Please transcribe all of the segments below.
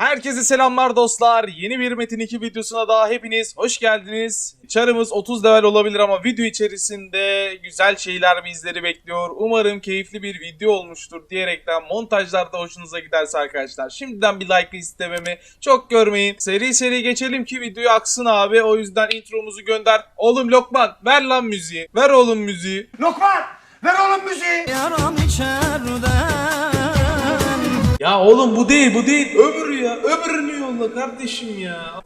Herkese selamlar dostlar. Yeni bir Metin 2 videosuna daha hepiniz hoş geldiniz. Çarımız 30 level olabilir ama video içerisinde güzel şeyler bizleri bekliyor. Umarım keyifli bir video olmuştur diyerekten montajlarda hoşunuza giderse arkadaşlar. Şimdiden bir like istememi çok görmeyin. Seri seri geçelim ki videoyu aksın abi. O yüzden intromuzu gönder. Oğlum Lokman ver lan müziği. Ver oğlum müziği. Lokman ver oğlum müziği. Yaram içerden Ya oğlum bu değil bu değil. Öbürü ya. Öbürünü yolla kardeşim ya.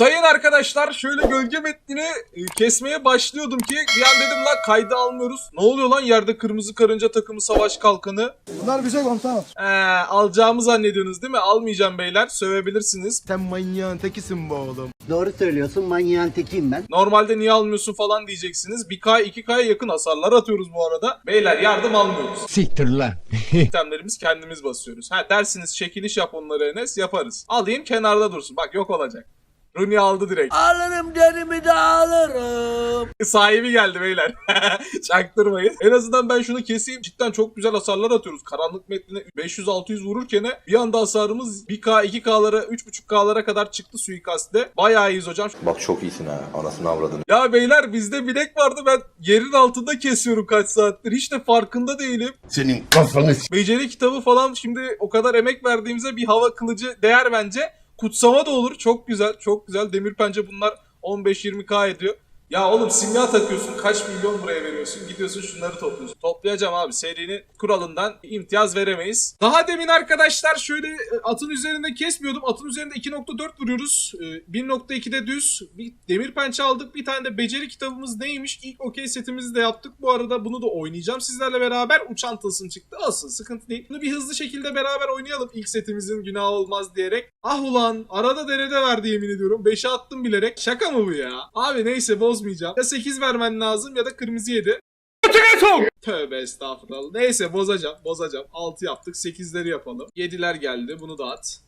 Sayın arkadaşlar şöyle gölge metnini e, kesmeye başlıyordum ki bir an dedim lan kaydı almıyoruz. Ne oluyor lan yerde kırmızı karınca takımı savaş kalkanı? Bunlar bize komutanım. Ee, alacağımı zannediyorsunuz değil mi? Almayacağım beyler sövebilirsiniz. Sen manyağın tekisin bu oğlum. Doğru söylüyorsun manyağın tekiyim ben. Normalde niye almıyorsun falan diyeceksiniz. 1K 2K'ya yakın hasarlar atıyoruz bu arada. Beyler yardım almıyoruz. Siktir lan. itemlerimiz kendimiz basıyoruz. Ha dersiniz çekiliş yap onları Enes yaparız. Alayım kenarda dursun. Bak yok olacak. Rooney aldı direkt. Alırım derimi de alırım Sahibi geldi beyler. Çaktırmayın. En azından ben şunu keseyim. Cidden çok güzel hasarlar atıyoruz. Karanlık metnine 500-600 vururken bir anda hasarımız 1K, 2K'lara, 3.5K'lara kadar çıktı suikastte. Bayağı iyiyiz hocam. Bak çok iyisin ha. Anasını avradını. Ya beyler bizde bilek vardı ben yerin altında kesiyorum kaç saattir. Hiç de farkında değilim. Senin kafanı Beceri kitabı falan şimdi o kadar emek verdiğimize bir hava kılıcı değer bence. Kutsama da olur. Çok güzel. Çok güzel. Demir pençe bunlar 15-20k ediyor. Ya oğlum simya takıyorsun. Kaç milyon buraya veriyorsun. Gidiyorsun şunları topluyorsun. Toplayacağım abi. Serinin kuralından imtiyaz veremeyiz. Daha demin arkadaşlar şöyle e, atın üzerinde kesmiyordum. Atın üzerinde 2.4 vuruyoruz. E, 1.2'de düz. Bir demir pençe aldık. Bir tane de beceri kitabımız neymiş? İlk okey setimizi de yaptık. Bu arada bunu da oynayacağım sizlerle beraber. Uçan tılsım çıktı. Olsun sıkıntı değil. Bunu bir hızlı şekilde beraber oynayalım. İlk setimizin günahı olmaz diyerek. Ah ulan arada derede verdi yemin ediyorum. 5'e attım bilerek. Şaka mı bu ya? Abi neyse bozmayacağım. Ya 8 vermen lazım ya da kırmızı 7. Tövbe estağfurullah. Neyse bozacağım bozacağım. 6 yaptık 8'leri yapalım. 7'ler geldi bunu da at.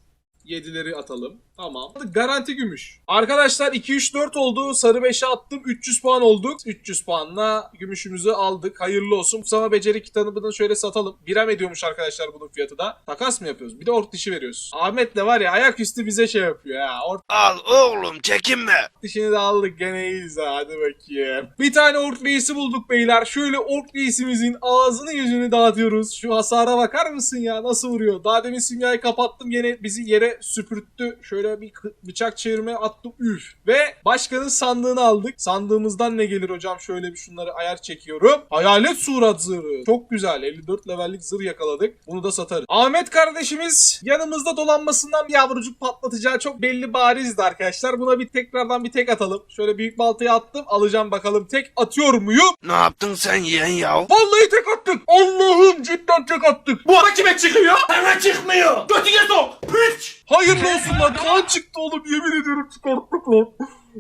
7'leri atalım. Tamam. Garanti gümüş. Arkadaşlar 2 3 4 oldu. Sarı 5'e attım. 300 puan olduk. 300 puanla gümüşümüzü aldık. Hayırlı olsun. Sana beceri kitabını şöyle satalım. Biram ediyormuş arkadaşlar bunun fiyatı da. Takas mı yapıyoruz? Bir de ork dişi veriyoruz. Ahmet de var ya ayaküstü bize şey yapıyor ya. Ork Al oğlum çekinme dişini de aldık. Gene iyiyiz ha. Hadi bakayım. Bir tane ork reisi bulduk beyler. Şöyle ork reisimizin ağzını yüzünü dağıtıyoruz. Şu hasara bakar mısın ya? Nasıl vuruyor? Daha demin simyayı kapattım. Gene bizi yere süpürttü. Şöyle bir bıçak çevirme attım. Üf. Ve başkanın sandığını aldık. Sandığımızdan ne gelir hocam? Şöyle bir şunları ayar çekiyorum. Hayalet surat zırhı. Çok güzel. 54 levellik zırh yakaladık. Bunu da satarız. Ahmet kardeşimiz yanımızda dolanmasından bir yavrucuk patlatacağı çok belli barizdi arkadaşlar. Buna bir tekrardan bir tek atalım. Şöyle büyük baltayı attım. Alacağım bakalım. Tek atıyor muyum? Ne yaptın sen yeğen ya Vallahi tek attık. Allah'ım cidden tek attık. Bu ara kime çıkıyor? Bana çıkmıyor. Götüne sok. Piç. Hayırlı olsun lan. Kan çıktı oğlum. Yemin ediyorum çıkarttık lan.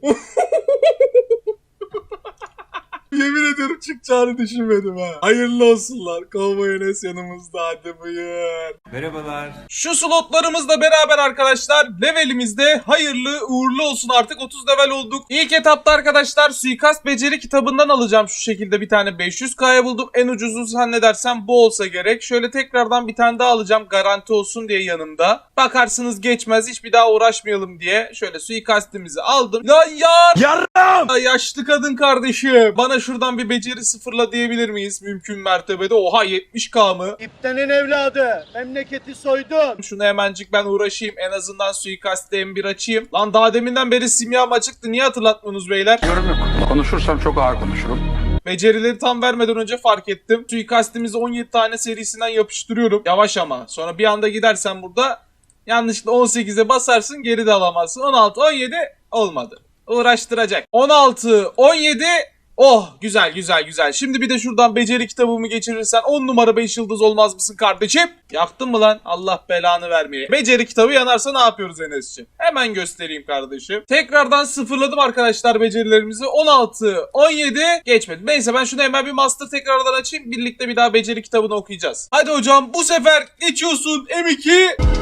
Yemin ediyorum çıkacağını düşünmedim ha. Hayırlı olsunlar. Kovboy Enes yanımızda. Hadi buyur. Merhabalar. Şu slotlarımızla beraber arkadaşlar levelimizde hayırlı uğurlu olsun artık 30 level olduk. İlk etapta arkadaşlar suikast beceri kitabından alacağım şu şekilde bir tane 500k'ya buldum. En ucuzu zannedersem bu olsa gerek. Şöyle tekrardan bir tane daha alacağım garanti olsun diye yanımda. Bakarsınız geçmez hiçbir daha uğraşmayalım diye. Şöyle suikastimizi aldım. Lan yar! Yarram. Ya Yaşlı kadın kardeşim. Bana şuradan bir beceri sıfırla diyebilir miyiz? Mümkün mertebede. Oha 70k mı? İptenin evladı. Memleketi soydun. Şunu hemencik ben uğraşayım. En azından suikastte M1 açayım. Lan daha deminden beri simyam açıktı. Niye hatırlatmıyorsunuz beyler? Yorum yok. Konuşursam çok ağır konuşurum. Becerileri tam vermeden önce fark ettim. Suikastimizi 17 tane serisinden yapıştırıyorum. Yavaş ama. Sonra bir anda gidersen burada yanlışlıkla 18'e basarsın geri de alamazsın. 16, 17 olmadı. Uğraştıracak. 16, 17 Oh güzel güzel güzel. Şimdi bir de şuradan beceri kitabımı geçirirsen 10 numara 5 yıldız olmaz mısın kardeşim? Yaktın mı lan? Allah belanı vermeye. Beceri kitabı yanarsa ne yapıyoruz Enes'ciğim? Hemen göstereyim kardeşim. Tekrardan sıfırladım arkadaşlar becerilerimizi. 16, 17 geçmedi. Neyse ben şunu hemen bir master tekrardan açayım. Birlikte bir daha beceri kitabını okuyacağız. Hadi hocam bu sefer geçiyorsun M2.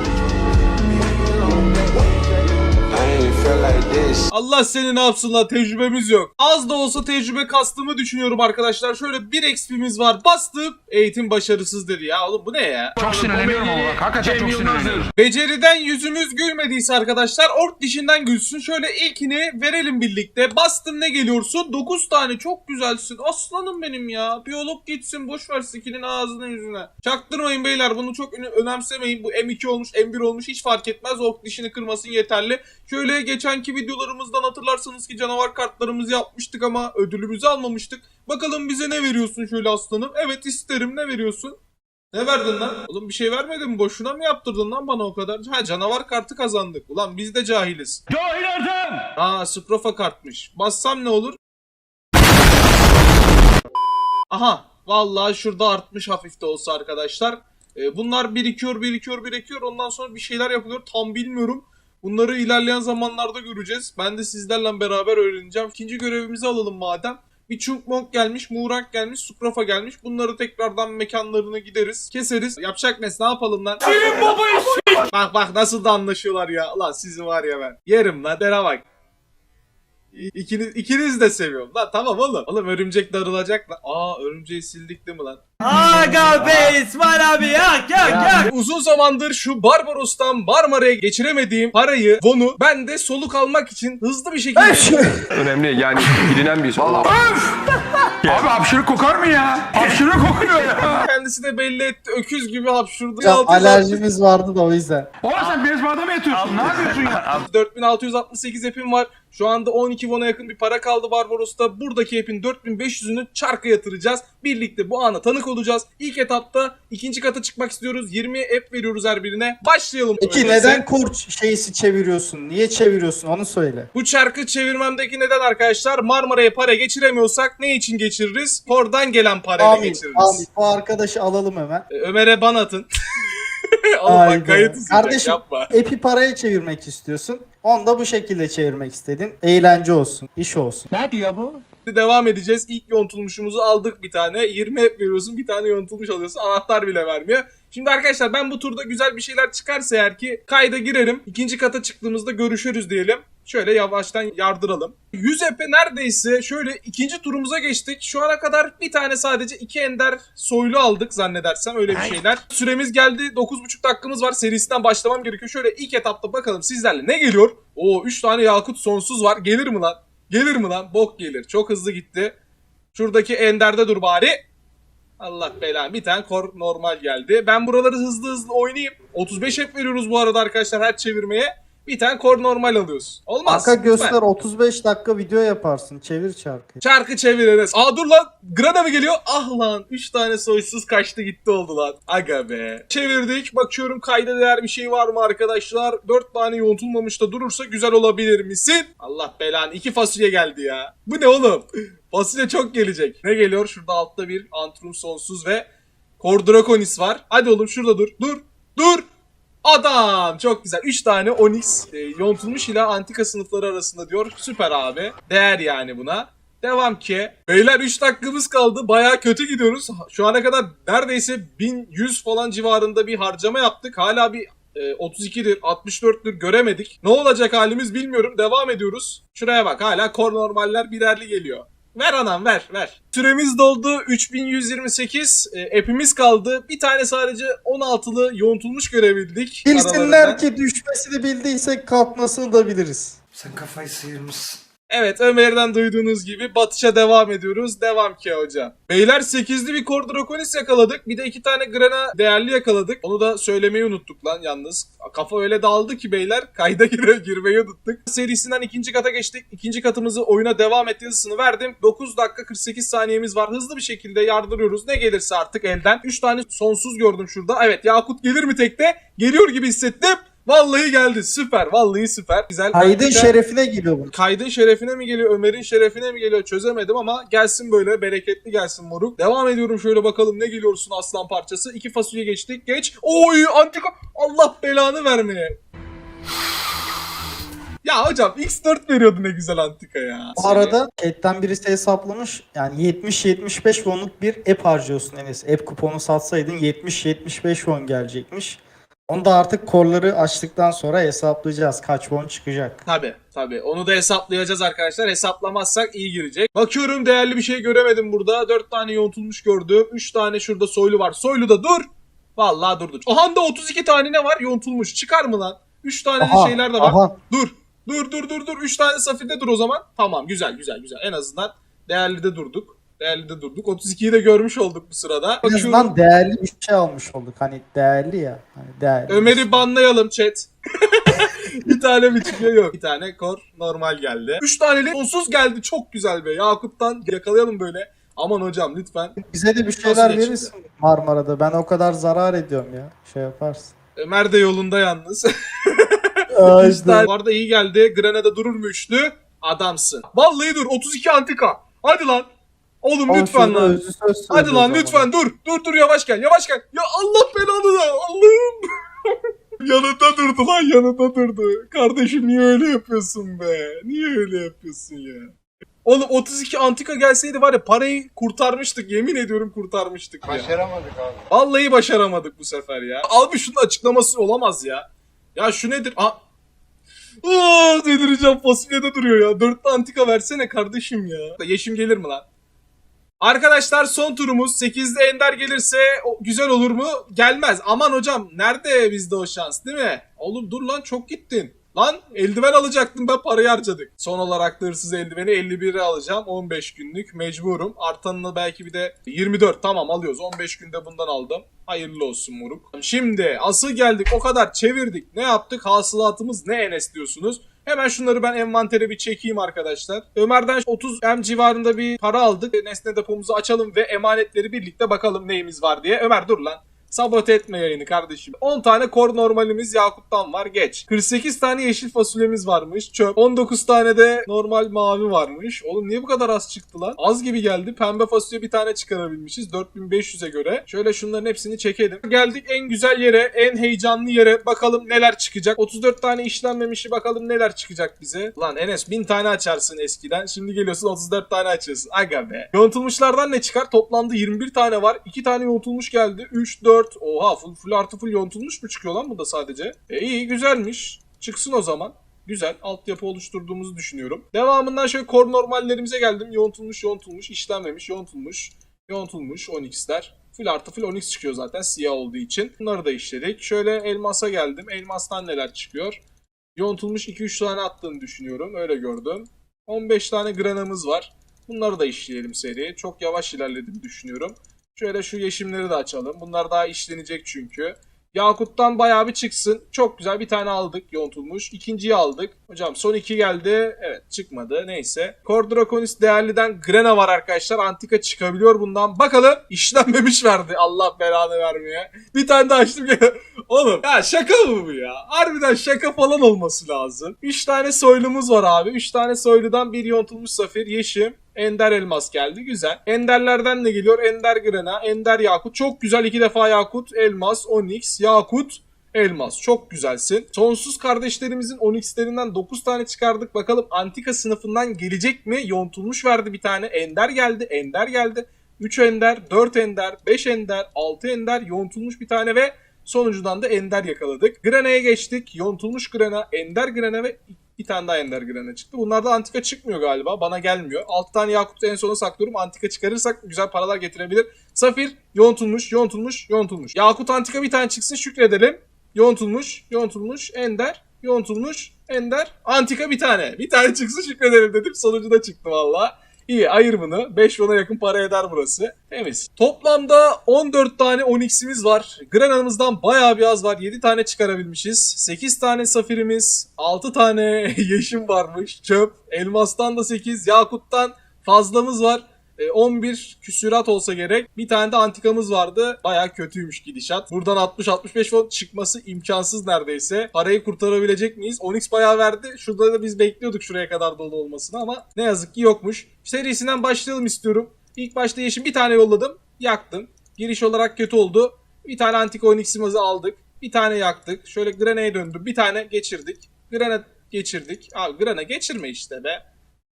Allah seni ne yapsın lan tecrübemiz yok. Az da olsa tecrübe kastığımı düşünüyorum arkadaşlar. Şöyle bir XP'miz var. Bastık. Eğitim başarısız dedi ya. Oğlum bu ne ya? Çok sinirleniyorum ama bak hakikaten çok sinirleniyorum. Beceriden yüzümüz gülmediyse arkadaşlar ork dişinden gülsün. Şöyle ilkini verelim birlikte. Bastım ne geliyorsun? 9 tane çok güzelsin. Aslanım benim ya. Biyolog gitsin boş ver skinin ağzına yüzüne. Çaktırmayın beyler bunu çok öne- önemsemeyin. Bu M2 olmuş M1 olmuş hiç fark etmez. Ork dişini kırmasın yeterli. Şöyle geçenki videolarımızdan hatırlarsanız ki canavar kartlarımızı yapmıştık ama ödülümüzü almamıştık. Bakalım bize ne veriyorsun şöyle aslanım? Evet isterim ne veriyorsun? Ne verdin lan? Oğlum bir şey vermedin mi? Boşuna mı yaptırdın lan bana o kadar? Ha canavar kartı kazandık. Ulan biz de cahiliz. Cahil Erdem! Aa Sprofa kartmış. Bassam ne olur? Aha. Vallahi şurada artmış hafif de olsa arkadaşlar. Ee, bunlar birikiyor, birikiyor, birikiyor. Ondan sonra bir şeyler yapılıyor. Tam bilmiyorum. Bunları ilerleyen zamanlarda göreceğiz. Ben de sizlerle beraber öğreneceğim. İkinci görevimizi alalım madem. Bir Chungmong gelmiş, Muğrak gelmiş, Sukrafa gelmiş. Bunları tekrardan mekanlarına gideriz. Keseriz. Yapacak ne? Ne yapalım lan? Senin babayı Bak bak nasıl da anlaşıyorlar ya. Ulan sizi var ya ben. Yerim lan dere bak. İkiniz, ikiniz de seviyorum. Lan tamam oğlum. Oğlum örümcek darılacak lan. Aa örümceği sildik değil mi lan? Aga be İsmail abi yak yak yak. Uzun zamandır şu Barbaros'tan Marmara'ya geçiremediğim parayı, Von'u ben de soluk almak için hızlı bir şekilde... Önemli yani bilinen bir isim. Valla öf! Abi hapşırık kokar mı ya? Hapşırık kokuyor ya. Kendisi de belli etti. Öküz gibi hapşurdu. Hocam 660 alerjimiz vardı da o yüzden. Oğlum sen bezbada mı yatıyorsun? Ne yapıyorsun ya? 4668 app'im var. Şu anda 12 Von'a yakın bir para kaldı Barbaros'ta. Buradaki app'in 4500'ünü çarka yatıracağız. Birlikte bu ana tanık olacağız. İlk etapta ikinci kata çıkmak istiyoruz. 20 app veriyoruz her birine. Başlayalım. Peki Öyleyse. neden kor şeysi çeviriyorsun? Niye çeviriyorsun onu söyle. Bu çarkı çevirmemdeki neden arkadaşlar? Marmara'ya para geçiremiyorsak ne için geçiririz? Kordan gelen parayla Amin. geçiririz. Amin. Bu arkadaşı alalım hemen. Ee, Ömer'e ban atın. Oğlum bak kayıt izleyecek, Kardeşim yapma. epi paraya çevirmek istiyorsun. Onu da bu şekilde çevirmek istedin. Eğlence olsun, iş olsun. Devam edeceğiz. İlk yontulmuşumuzu aldık bir tane. 20 app veriyorsun bir tane yontulmuş alıyorsun. Anahtar bile vermiyor. Şimdi arkadaşlar ben bu turda güzel bir şeyler çıkarsa eğer ki kayda girerim. İkinci kata çıktığımızda görüşürüz diyelim. Şöyle yavaştan yardıralım. 100 app'e neredeyse şöyle ikinci turumuza geçtik. Şu ana kadar bir tane sadece iki ender soylu aldık zannedersem öyle bir şeyler. Süremiz geldi. 9,5 dakikamız var. Serisinden başlamam gerekiyor. Şöyle ilk etapta bakalım sizlerle ne geliyor? Oo 3 tane yakut sonsuz var. Gelir mi lan? Gelir mi lan? Bok gelir. Çok hızlı gitti. Şuradaki enderde dur bari. Allah belanı. Bir tane kor normal geldi. Ben buraları hızlı hızlı oynayayım. 35 hep veriyoruz bu arada arkadaşlar her çevirmeye. Bir tane kor normal alıyoruz. Olmaz. Arka göster Lütfen. 35 dakika video yaparsın. Çevir çarkı. Çarkı çeviririz. Aa dur lan. Grana mı geliyor? Ah lan. 3 tane soysuz kaçtı gitti oldu lan. Aga be. Çevirdik. Bakıyorum kayda değer bir şey var mı arkadaşlar? 4 tane yontulmamış da durursa güzel olabilir misin? Allah belanı. 2 fasulye geldi ya. Bu ne oğlum? Fasulye çok gelecek. Ne geliyor? Şurada altta bir Antrum sonsuz ve Kor Draconis var. Hadi oğlum şurada dur. Dur. Dur. Adam çok güzel. 3 tane Onyx e, yontulmuş ile antika sınıfları arasında diyor. Süper abi. Değer yani buna. Devam ki. Beyler 3 dakikamız kaldı. Baya kötü gidiyoruz. Şu ana kadar neredeyse 1100 falan civarında bir harcama yaptık. Hala bir e, 32'dir 64'tür göremedik. Ne olacak halimiz bilmiyorum. Devam ediyoruz. Şuraya bak hala kor normaller birerli geliyor. Ver anam ver ver. Süremiz doldu 3128 e, app'imiz kaldı. Bir tane sadece 16'lı yontulmuş görebildik. Bilsinler aralarından. ki düşmesini bildiysek kalkmasını da biliriz. Sen kafayı sıyırmışsın. Evet Ömer'den duyduğunuz gibi batışa devam ediyoruz. Devam ki hocam. Beyler 8'li bir Kor Draconis yakaladık. Bir de iki tane Grana değerli yakaladık. Onu da söylemeyi unuttuk lan yalnız. Kafa öyle dağıldı ki beyler. Kayda gire girmeyi unuttuk. Serisinden ikinci kata geçtik. İkinci katımızı oyuna devam et yazısını verdim. 9 dakika 48 saniyemiz var. Hızlı bir şekilde yardırıyoruz. Ne gelirse artık elden. 3 tane sonsuz gördüm şurada. Evet Yakut gelir mi tekte? Geliyor gibi hissettim. Vallahi geldi. Süper. Vallahi süper. Güzel. Kaydın Antika- şerefine geliyor bu. Kaydın şerefine mi geliyor, Ömer'in şerefine mi geliyor çözemedim ama gelsin böyle bereketli gelsin moruk. Devam ediyorum şöyle bakalım ne geliyorsun aslan parçası. İki fasulye geçtik. Geç. Oy antika. Allah belanı vermeye. Ya hocam X4 veriyordu ne güzel antika ya. Bu arada chatten birisi hesaplamış. Yani 70-75 wonluk bir app harcıyorsun Enes. App kuponu satsaydın 70-75 won gelecekmiş. Onu da artık korları açtıktan sonra hesaplayacağız. Kaç won çıkacak. Tabi tabi onu da hesaplayacağız arkadaşlar. Hesaplamazsak iyi girecek. Bakıyorum değerli bir şey göremedim burada. 4 tane yontulmuş gördüm. 3 tane şurada soylu var. Soylu da dur. Vallahi durdu. Aha da 32 tane ne var yontulmuş. Çıkar mı lan? 3 tane de Aha, şeyler de var. aha. Dur. Dur dur dur dur. 3 tane safirde dur o zaman. Tamam güzel güzel güzel. En azından değerli de durduk. Değerli de durduk. 32'yi de görmüş olduk bu sırada. En Bakıyorum. azından değerli bir şey almış olduk. Hani değerli ya. Hani değerli. Ömer'i banlayalım chat. bir tane mi çıkıyor yok. Bir tane kor normal geldi. Üç taneli sonsuz geldi çok güzel be. Yakut'tan yakalayalım böyle. Aman hocam lütfen. Bize de bir şeyler verirsin Marmara'da. Ben o kadar zarar ediyorum ya. Şey yaparsın. Ömer de yolunda yalnız. Üç tane. Bu arada iyi geldi. Granada durur mu üçlü? Adamsın. Vallahi dur 32 antika. Hadi lan. Oğlum lütfen lan. Hadi lan lütfen dur. Dur dur yavaş gel yavaş gel. Ya Allah belanı da Allah'ım. yanında durdu lan yanında durdu. Kardeşim niye öyle yapıyorsun be? Niye öyle yapıyorsun ya? Oğlum 32 antika gelseydi var ya parayı kurtarmıştık. Yemin ediyorum kurtarmıştık ya. Başaramadık abi. Vallahi başaramadık bu sefer ya. Abi şunun açıklaması olamaz ya. Ya şu nedir? Aa. Aa, delireceğim fasulyede duruyor ya. Dörtlü antika versene kardeşim ya. Yeşim gelir mi lan? Arkadaşlar son turumuz 8'de Ender gelirse güzel olur mu? Gelmez. Aman hocam nerede bizde o şans değil mi? Oğlum dur lan çok gittin. Lan eldiven alacaktım ben parayı harcadık. Son olarak da hırsız eldiveni 51'e alacağım. 15 günlük mecburum. Artanını belki bir de 24 tamam alıyoruz. 15 günde bundan aldım. Hayırlı olsun moruk. Şimdi asıl geldik o kadar çevirdik. Ne yaptık? Hasılatımız ne Enes diyorsunuz? Hemen şunları ben envantere bir çekeyim arkadaşlar. Ömer'den 30 M civarında bir para aldık. Nesne depomuzu açalım ve emanetleri birlikte bakalım neyimiz var diye. Ömer dur lan. Sabote etme yayını kardeşim. 10 tane kor normalimiz Yakut'tan var geç. 48 tane yeşil fasulyemiz varmış çöp. 19 tane de normal mavi varmış. Oğlum niye bu kadar az çıktı lan? Az gibi geldi. Pembe fasulye bir tane çıkarabilmişiz 4500'e göre. Şöyle şunların hepsini çekelim. Geldik en güzel yere, en heyecanlı yere. Bakalım neler çıkacak. 34 tane işlenmemişi bakalım neler çıkacak bize. Lan Enes 1000 tane açarsın eskiden. Şimdi geliyorsun 34 tane açıyorsun. Aga be. Yontulmuşlardan ne çıkar? Toplamda 21 tane var. 2 tane yontulmuş geldi. 3, 4. Oha full, full artı full yontulmuş mu çıkıyor lan bu da sadece? E iyi güzelmiş. Çıksın o zaman. Güzel. Altyapı oluşturduğumuzu düşünüyorum. Devamından şöyle kor normallerimize geldim. Yontulmuş, yontulmuş, işlenmemiş, yontulmuş, yontulmuş 10x'ler. Full artı full 10x çıkıyor zaten siyah olduğu için. Bunları da işledik. Şöyle elmasa geldim. Elmastan neler çıkıyor? Yontulmuş 2-3 tane attığını düşünüyorum. Öyle gördüm. 15 tane granamız var. Bunları da işleyelim seri. Çok yavaş ilerlediğimi düşünüyorum. Şöyle şu yeşimleri de açalım. Bunlar daha işlenecek çünkü. Yakut'tan bayağı bir çıksın. Çok güzel bir tane aldık yontulmuş. İkinciyi aldık. Hocam son iki geldi. Evet çıkmadı. Neyse. Kor Draconis değerliden Grena var arkadaşlar. Antika çıkabiliyor bundan. Bakalım. işlenmemiş verdi. Allah belanı vermeye. Bir tane daha açtım. Oğlum ya şaka mı bu ya? Harbiden şaka falan olması lazım. 3 tane soylumuz var abi. 3 tane soyludan bir yontulmuş safir, yeşim, Ender elmas geldi. Güzel. Enderlerden ne geliyor? Ender grena, Ender yakut. Çok güzel iki defa yakut, elmas, onyx, yakut, elmas. Çok güzelsin. Sonsuz kardeşlerimizin onyxlerinden 9 tane çıkardık. Bakalım antika sınıfından gelecek mi? Yontulmuş verdi bir tane. Ender geldi. Ender geldi. 3 ender, 4 ender, 5 ender, 6 ender, yontulmuş bir tane ve sonuncudan da ender yakaladık. Grana'ya geçtik. Yontulmuş Grana, ender Grana ve bir tane daha ender Grana çıktı. Bunlarda antika çıkmıyor galiba. Bana gelmiyor. 6 tane Yakut'u en sona saklıyorum. Antika çıkarırsak güzel paralar getirebilir. Safir, yontulmuş, yontulmuş, yontulmuş. Yakut antika bir tane çıksın şükredelim. Yontulmuş, yontulmuş, ender, yontulmuş, ender, antika bir tane. Bir tane çıksın şükredelim dedim. Sonucu da çıktı valla. İyi ayır bunu. 5 ona yakın para eder burası. Temiz. Toplamda 14 tane Onyx'imiz var. Grana'mızdan bayağı bir az var. 7 tane çıkarabilmişiz. 8 tane safirimiz. 6 tane yeşim varmış. Çöp. Elmastan da 8. Yakut'tan fazlamız var. E, 11 küsürat olsa gerek. Bir tane de antikamız vardı. Baya kötüymüş gidişat. Buradan 60-65 won çıkması imkansız neredeyse. Parayı kurtarabilecek miyiz? Onyx bayağı verdi. Şurada da biz bekliyorduk şuraya kadar dolu olmasını ama ne yazık ki yokmuş. Serisinden başlayalım istiyorum. İlk başta yeşim bir tane yolladım. Yaktım. Giriş olarak kötü oldu. Bir tane antika Onyx'imizi aldık. Bir tane yaktık. Şöyle Grana'ya döndüm. Bir tane geçirdik. Grana geçirdik. Abi Grana geçirme işte be.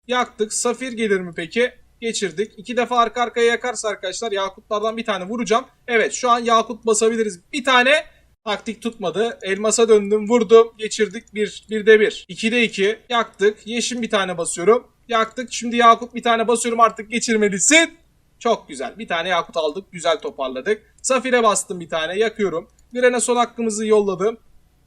Yaktık. Safir gelir mi peki? Geçirdik. İki defa arka arkaya yakarsa arkadaşlar Yakutlardan bir tane vuracağım. Evet şu an Yakut basabiliriz. Bir tane. Taktik tutmadı. Elmasa döndüm, vurdum, geçirdik. 1, 1'de 1. 2'de 2. Yaktık. Yeşim bir tane basıyorum. Yaktık. Şimdi Yakup bir tane basıyorum artık geçirmelisin. Çok güzel. Bir tane Yakut aldık. Güzel toparladık. Safir'e bastım bir tane. Yakıyorum. Gren'e son hakkımızı yolladım.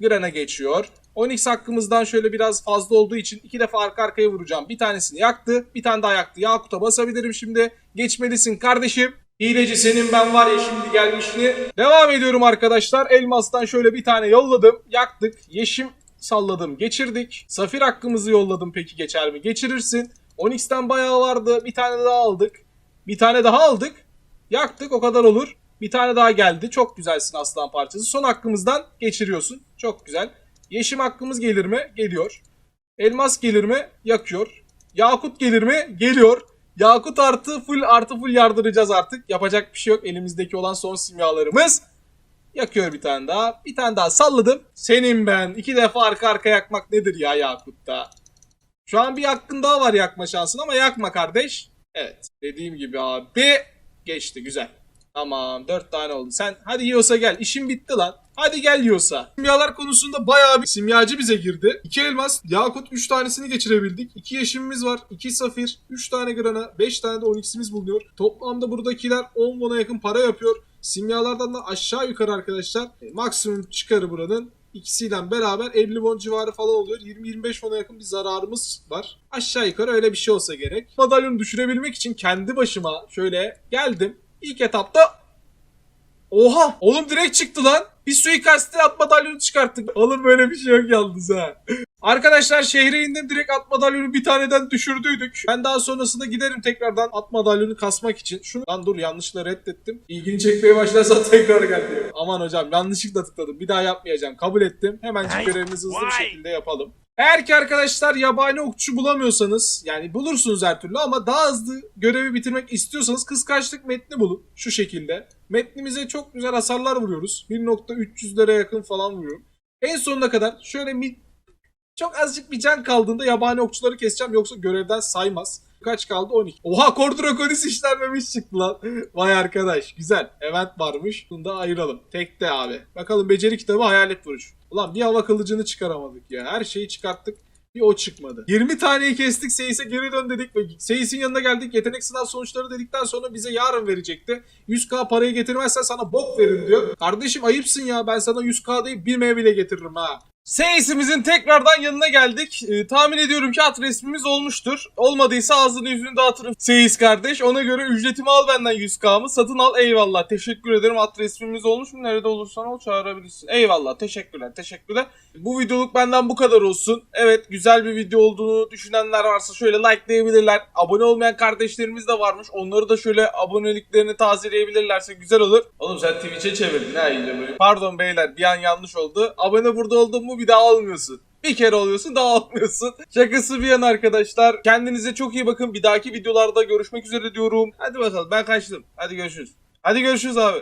Gren'e geçiyor. Onyx hakkımızdan şöyle biraz fazla olduğu için iki defa arka arkaya vuracağım. Bir tanesini yaktı. Bir tane daha yaktı. Yakut'a basabilirim şimdi. Geçmelisin kardeşim. Hileci senin ben var ya şimdi gelmişini. Devam ediyorum arkadaşlar. Elmas'tan şöyle bir tane yolladım. Yaktık. Yeşim salladım. Geçirdik. Safir hakkımızı yolladım peki geçer mi? Geçirirsin. Onyx'ten bayağı vardı. Bir tane daha aldık. Bir tane daha aldık. Yaktık o kadar olur. Bir tane daha geldi. Çok güzelsin aslan parçası. Son hakkımızdan geçiriyorsun. Çok güzel. Yeşim hakkımız gelir mi? Geliyor. Elmas gelir mi? Yakıyor. Yakut gelir mi? Geliyor. Yakut artı full artı full yardıracağız artık. Yapacak bir şey yok. Elimizdeki olan son simyalarımız. Yakıyor bir tane daha. Bir tane daha salladım. Senin ben. iki defa arka arka yakmak nedir ya Yakut'ta? Şu an bir hakkın daha var yakma şansın ama yakma kardeş. Evet. Dediğim gibi abi. Geçti güzel. Tamam dört tane oldu. Sen hadi Yiyosa gel. İşin bitti lan. Hadi gel Yiyosa. Simyalar konusunda bayağı bir simyacı bize girdi. İki elmas, Yakut 3 tanesini geçirebildik. İki yeşimimiz var. iki safir, 3 tane grana, 5 tane de onyx'imiz bulunuyor. Toplamda buradakiler 10 won'a yakın para yapıyor. Simyalardan da aşağı yukarı arkadaşlar e, maksimum çıkarı buranın ikisiyle beraber 50 won civarı falan oluyor. 20-25 won'a yakın bir zararımız var. Aşağı yukarı öyle bir şey olsa gerek. Madalyonu düşürebilmek için kendi başıma şöyle geldim. İlk etapta Oha! Oğlum direkt çıktı lan. Bir suikaste at madalyonu çıkarttık. Oğlum böyle bir şey yok yalnız ha. Arkadaşlar şehre indim direkt at madalyonu bir taneden düşürdüydük. Ben daha sonrasında giderim tekrardan at madalyonu kasmak için. Şunu lan dur yanlışla reddettim. İlgini çekmeye başlarsa tekrar gel diyor. Aman hocam yanlışlıkla tıkladım. Bir daha yapmayacağım. Kabul ettim. Hemencik görevimizi hızlı bir şekilde yapalım. Eğer ki arkadaşlar yabani okçu bulamıyorsanız yani bulursunuz her türlü ama daha hızlı görevi bitirmek istiyorsanız kıskançlık metni bulun şu şekilde. Metnimize çok güzel hasarlar vuruyoruz. 1.300'lere yakın falan vuruyorum. En sonuna kadar şöyle çok azıcık bir can kaldığında yabani okçuları keseceğim yoksa görevden saymaz. Kaç kaldı? 12. Oha Kor Draconis işlenmemiş çıktı lan. Vay arkadaş güzel. Event varmış. Bunu da ayıralım. Tekte abi. Bakalım beceri kitabı hayalet vuruş. Ulan bir hava kılıcını çıkaramadık ya. Her şeyi çıkarttık. Bir o çıkmadı. 20 taneyi kestik. Seyis'e geri dön dedik ve Seyis'in yanına geldik. Yetenek sınav sonuçları dedikten sonra bize yarın verecekti. 100k parayı getirmezsen sana bok verin diyor. Kardeşim ayıpsın ya. Ben sana 100k değil bir meyveyle getiririm ha. Seyis'imizin tekrardan yanına geldik. Ee, tahmin ediyorum ki at resmimiz olmuştur. Olmadıysa ağzını yüzünü dağıtırım Seyis kardeş. Ona göre ücretimi al benden 100k'mı. Satın al eyvallah. Teşekkür ederim. At resmimiz olmuş mu? Nerede olursan ol çağırabilirsin. Eyvallah. Teşekkürler. Teşekkürler. Bu videoluk benden bu kadar olsun. Evet güzel bir video olduğunu düşünenler varsa şöyle likelayabilirler. Abone olmayan kardeşlerimiz de varmış. Onları da şöyle aboneliklerini tazeleyebilirlerse güzel olur. Oğlum sen Twitch'e çevirdin ha iyice böyle. Pardon beyler bir an yanlış oldu. Abone burada oldun mu bir daha olmuyorsun. Bir kere oluyorsun daha olmuyorsun. Şakası bir yana arkadaşlar. Kendinize çok iyi bakın. Bir dahaki videolarda görüşmek üzere diyorum. Hadi bakalım ben kaçtım. Hadi görüşürüz. Hadi görüşürüz abi.